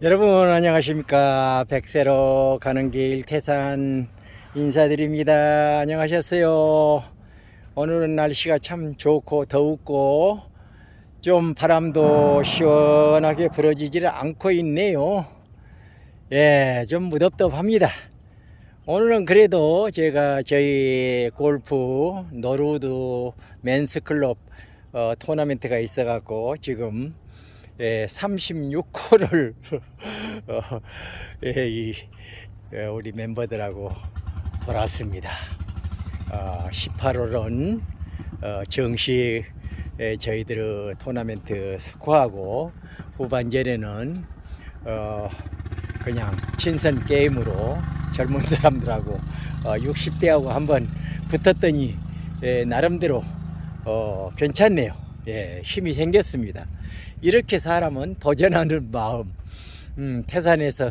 여러분 안녕하십니까. 백세로 가는 길 태산 인사드립니다. 안녕하셨어요. 오늘은 날씨가 참 좋고 더웠고 좀 바람도 시원하게 불어지지를 않고 있네요. 예좀 무덥덥합니다. 오늘은 그래도 제가 저희 골프 노르우드 맨스클럽 어, 토너멘트가 있어 갖고 지금 예, 36호를 어, 예, 이, 예, 우리 멤버들하고 돌았습니다. 어, 18홀은 어, 정식 예, 저희들 토너멘트 스코어하고 후반전에는 어, 그냥 친선 게임으로 젊은 사람들하고 어, 60대하고 한번 붙었더니 예, 나름대로 어, 괜찮네요. 예, 힘이 생겼습니다. 이렇게 사람은 도전하는 마음, 음, 태산에서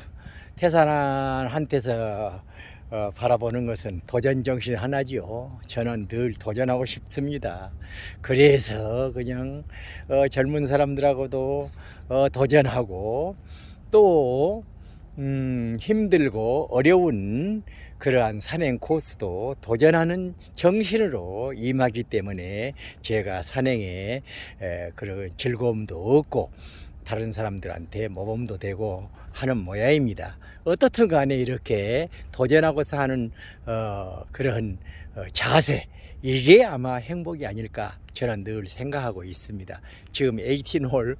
태산한테서 어, 바라보는 것은 도전 정신 하나지요. 저는 늘 도전하고 싶습니다. 그래서 그냥 어, 젊은 사람들하고도 어, 도전하고 또 음, 힘들고 어려운 그러한 산행 코스도 도전하는 정신으로 임하기 때문에 제가 산행에 에, 그런 즐거움도 얻고 다른 사람들한테 모범도 되고 하는 모양입니다. 어떻든 간에 이렇게 도전하고서 하는 어, 그런 어, 자세 이게 아마 행복이 아닐까 저는 늘 생각하고 있습니다. 지금 18홀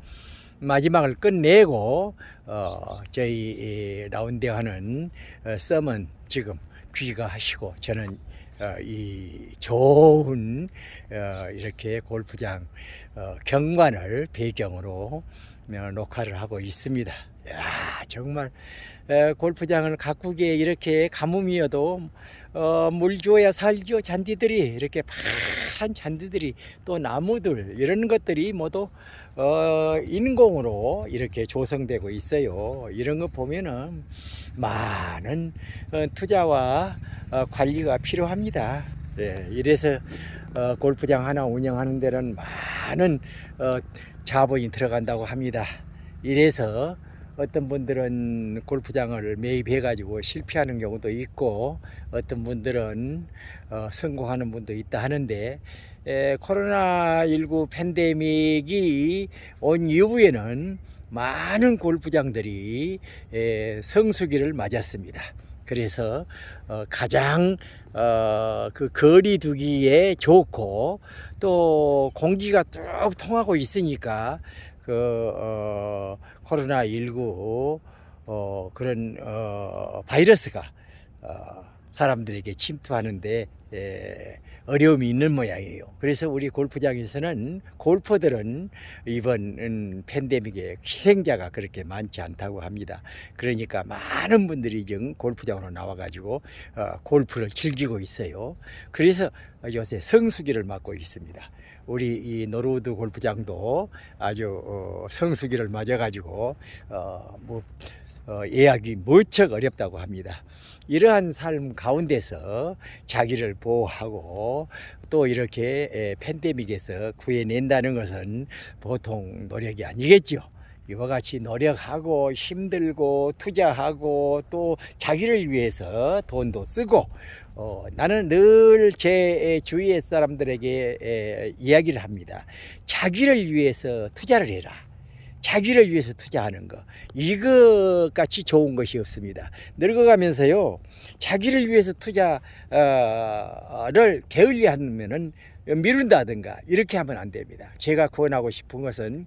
마지막을 끝내고 어, 저희 이 라운드 하는 어, 썸은 지금 귀가하시고 저는 어, 이 좋은 어, 이렇게 골프장 어, 경관을 배경으로 어, 녹화를 하고 있습니다. 야 정말 에, 골프장을 가꾸기에 이렇게 가뭄이어도 어, 물 주어야 살죠 잔디들이 이렇게 파란 잔디들이 또 나무들 이런 것들이 모두 어, 인공으로 이렇게 조성되고 있어요. 이런 거 보면은 많은 어, 투자와 어, 관리가 필요합니다. 예, 이래서 어, 골프장 하나 운영하는 데는 많은 어, 자본이 들어간다고 합니다. 이래서 어떤 분들은 골프장을 매입해 가지고 실패하는 경우도 있고 어떤 분들은 어, 성공하는 분도 있다 하는데 에, 코로나19 팬데믹이 온 이후에는 많은 골프장들이 에, 성수기를 맞았습니다. 그래서 어, 가장 어, 그 거리 두기에 좋고 또 공기가 쭉 통하고 있으니까 그 어, 코로나 19 어, 그런 어, 바이러스가 어, 사람들에게 침투하는데 에, 어려움이 있는 모양이에요. 그래서 우리 골프장에서는 골퍼들은 이번 음, 팬데믹에 희생자가 그렇게 많지 않다고 합니다. 그러니까 많은 분들이 지금 골프장으로 나와가지고 어, 골프를 즐기고 있어요. 그래서 요새 성수기를 맞고 있습니다. 우리 이 노르우드 골프장도 아주 어, 성수기를 맞아가지고 어, 뭐 어, 예약이 무척 어렵다고 합니다. 이러한 삶 가운데서 자기를 보호하고 또 이렇게 에, 팬데믹에서 구해낸다는 것은 보통 노력이 아니겠죠. 이와 같이 노력하고 힘들고 투자하고 또 자기를 위해서 돈도 쓰고 어, 나는 늘 제 주위의 사람들에게 에, 이야기를 합니다. 자기를 위해서 투자를 해라. 자기를 위해서 투자하는 거 이거 같이 좋은 것이 없습니다. 늙어가면서요 자기를 위해서 투자를 게을리하면은 미룬다든가 이렇게 하면 안 됩니다. 제가 구원하고 싶은 것은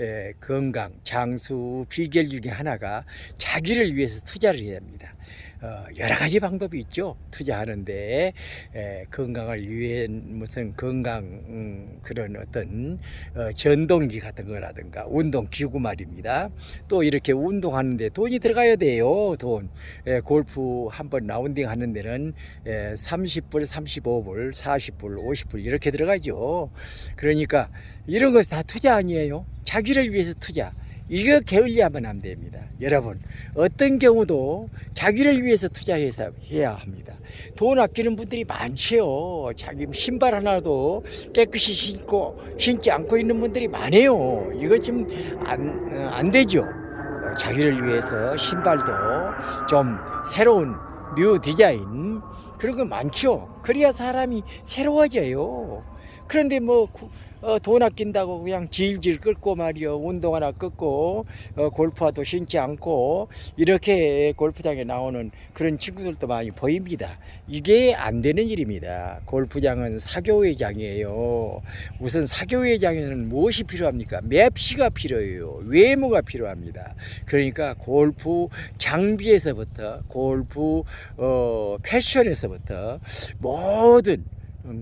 에, 건강, 장수, 비결 중에 하나가 자기를 위해서 투자를 해야 합니다. 어, 여러 가지 방법이 있죠. 투자하는데 에, 건강을 위해 무슨 건강 음, 그런 어떤 어, 전동기 같은 거라든가 운동 기구 말입니다. 또 이렇게 운동하는데 돈이 들어가야 돼요. 돈. 에, 골프 한 번 라운딩 하는 데는 에, 30불, 35불, 40불, 50불 이렇게 들어가죠. 그러니까 이런 것다 투자 아니에요. 자기를 위해서 투자. 이거 게을리하면 안 됩니다. 여러분, 어떤 경우도 자기를 위해서 투자해서 해야 합니다. 돈 아끼는 분들이 많지요. 자기 신발 하나도 깨끗이 신고, 신지 않고 있는 분들이 많아요. 이거 지금 안, 어, 안 되죠. 어, 자기를 위해서 신발도 좀 새로운 뉴 디자인 그런 거 많죠. 그래야 사람이 새로워져요. 그런데 뭐 어, 돈 아낀다고 그냥 질질 끌고 말이요 운동 하나 끊고 어, 골프화도 신지 않고 이렇게 골프장에 나오는 그런 친구들도 많이 보입니다. 이게 안 되는 일입니다. 골프장은 사교회장이에요. 우선 사교회장에는 무엇이 필요합니까? 맵시가 필요해요. 외모가 필요합니다. 그러니까 골프 장비에서부터 골프 어, 패션에서부터 모든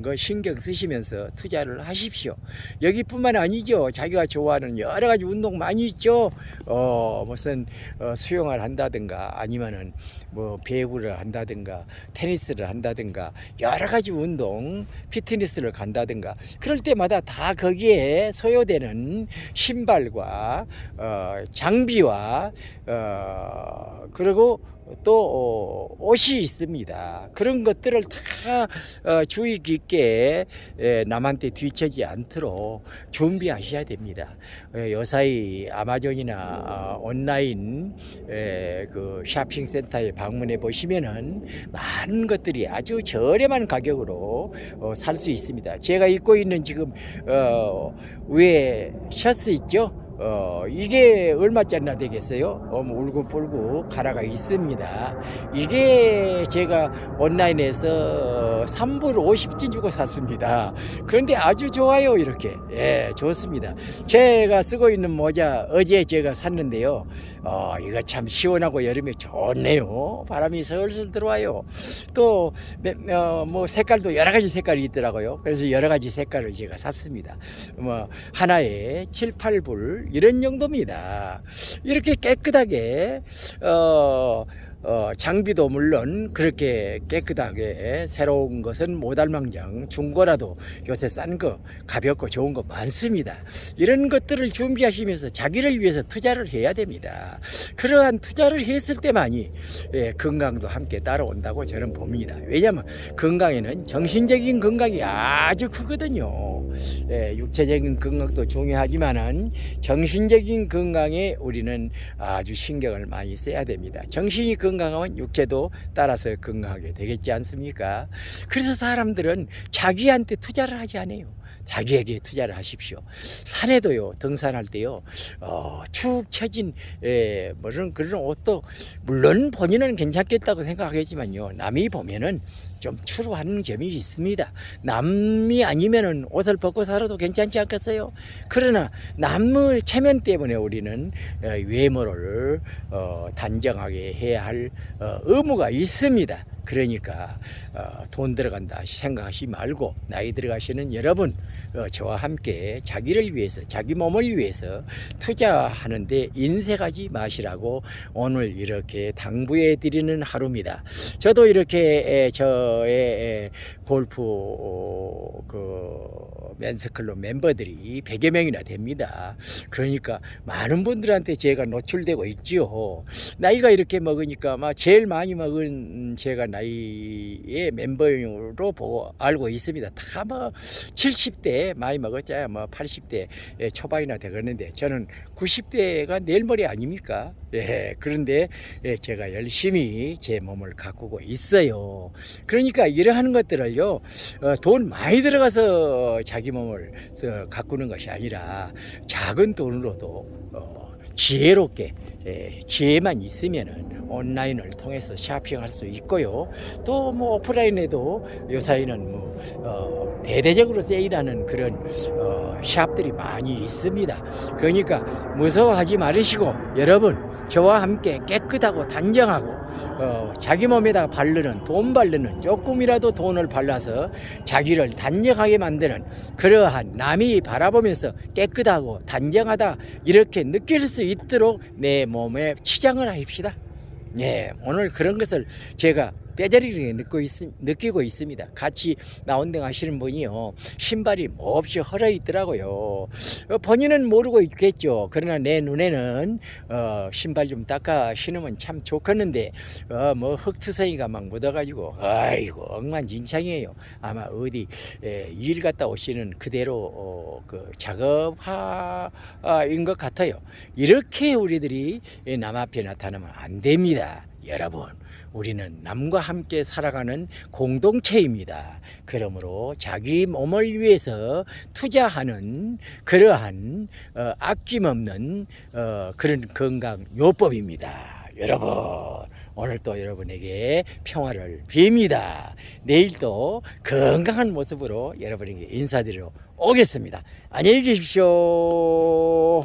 거 신경 쓰시면서 투자를 하십시오. 여기뿐만 아니죠. 자기가 좋아하는 여러 가지 운동 많이 있죠. 어, 무슨 어, 수영을 한다든가 아니면은 뭐 배구를 한다든가 테니스를 한다든가 여러 가지 운동 피트니스를 간다든가 그럴 때마다 다 거기에 소요되는 신발과 어, 장비와 어, 그리고 또 어, 옷이 있습니다. 그런 것들을 다 어, 주의 깊게 에, 남한테 뒤처지 않도록 준비하셔야 됩니다. 에, 요사이 아마존이나 어, 온라인 에, 그 쇼핑센터에 방문해 보시면은 많은 것들이 아주 저렴한 가격으로 어, 살수 있습니다. 제가 입고 있는 지금 어, 위에 셔츠 있죠? 어, 이게 얼마짜리나 되겠어요? 어, 뭐 울고불고 가라가 있습니다. 이게 제가 온라인에서 3불 50진 주고 샀습니다. 그런데 아주 좋아요, 이렇게. 예, 좋습니다. 제가 쓰고 있는 모자 어제 제가 샀는데요. 어, 이거 참 시원하고 여름에 좋네요. 바람이 슬슬 들어와요. 또, 어, 뭐 색깔도 여러 가지 색깔이 있더라고요. 그래서 여러 가지 색깔을 제가 샀습니다. 뭐, 하나에 7, 8불 이런 정도입니다. 이렇게 깨끗하게 어, 어, 장비도 물론 그렇게 깨끗하게 새로운 것은 모달망정 중고라도 요새 싼 거 가볍고 좋은 거 많습니다. 이런 것들을 준비하시면서 자기를 위해서 투자를 해야 됩니다. 그러한 투자를 했을 때만이 예, 건강도 함께 따라온다고 저는 봅니다. 왜냐하면 건강에는 정신적인 건강이 아주 크거든요. 예, 육체적인 건강도 중요하지만은 정신적인 건강에 우리는 아주 신경을 많이 써야 됩니다. 정신이 건강하면 육체도 따라서 건강하게 되겠지 않습니까? 그래서 사람들은 자기한테 투자를 하지 않아요. 자기에게 투자를 하십시오. 산에도요, 등산할 때요, 어, 축 처진, 에, 무슨 그런 옷도, 물론 본인은 괜찮겠다고 생각하겠지만요, 남이 보면은 좀 추루하는 점이 있습니다. 남이 아니면은 옷을 벗고 살아도 괜찮지 않겠어요? 그러나 남의 체면 때문에 우리는 어, 외모를 어, 단정하게 해야 할 어, 의무가 있습니다. 그러니까 어, 돈 들어간다 생각하지 말고 나이 들어가시는 여러분 어, 저와 함께 자기를 위해서 자기 몸을 위해서 투자하는데 인색하지 마시라고 오늘 이렇게 당부해 드리는 하루입니다. 저도 이렇게 에, 저의 에, 골프 어, 그 맨스클럽 멤버들이 100여 명이나 됩니다. 그러니까 많은 분들한테 제가 노출되고 있지요. 나이가 이렇게 먹으니까 막 제일 많이 먹은 제가 나이의 멤버로 보고 알고 있습니다. 다 뭐 70대 많이 먹었자야 뭐 80대 초반이나 되겠는데 저는 90대가 내일머리 아닙니까? 예, 그런데 예, 제가 열심히 제 몸을 가꾸고 있어요. 그러니까 이러한 것들을요, 어, 돈 많이 들어가서 자기 몸을 어, 가꾸는 것이 아니라 작은 돈으로도 어, 지혜롭게 예, 지혜만 있으면은 온라인을 통해서 쇼핑할 수 있고요. 또 뭐 오프라인에도 요사이는 뭐 어, 대대적으로 세일하는 그런 어, 샵들이 많이 있습니다. 그러니까 무서워하지 말으시고 여러분 저와 함께 깨끗하고 단정하고 어, 자기 몸에다 바르는 돈 바르는 조금이라도 돈을 발라서 자기를 단정하게 만드는 그러한 남이 바라보면서 깨끗하고 단정하다 이렇게 느낄 수 있도록 내 몸에 치장을 합시다. 예, 오늘 그런 것을 제가 뼈저리게 느끼고, 있, 느끼고 있습니다. 같이 나운딩 하시는 분이요 신발이 몹시 헐어 있더라고요. 어, 본인은 모르고 있겠죠. 그러나 내 눈에는 어, 신발 좀 닦아 신으면 참 좋겠는데 어, 뭐 흙투성이가 막 묻어가지고 아이고 엉망진창이에요. 아마 어디 에, 일 갔다 오시는 그대로 어, 그 작업화인 것 같아요. 이렇게 우리들이 이남 앞에 나타나면 안 됩니다. 여러분, 우리는 남과 함께 살아가는 공동체입니다. 그러므로 자기 몸을 위해서 투자하는 그러한 어, 아낌없는 어, 그런 건강 요법입니다. 여러분, 오늘 또 여러분에게 평화를 빕니다. 내일 또 건강한 모습으로 여러분에게 인사드리러 오겠습니다. 안녕히 계십시오.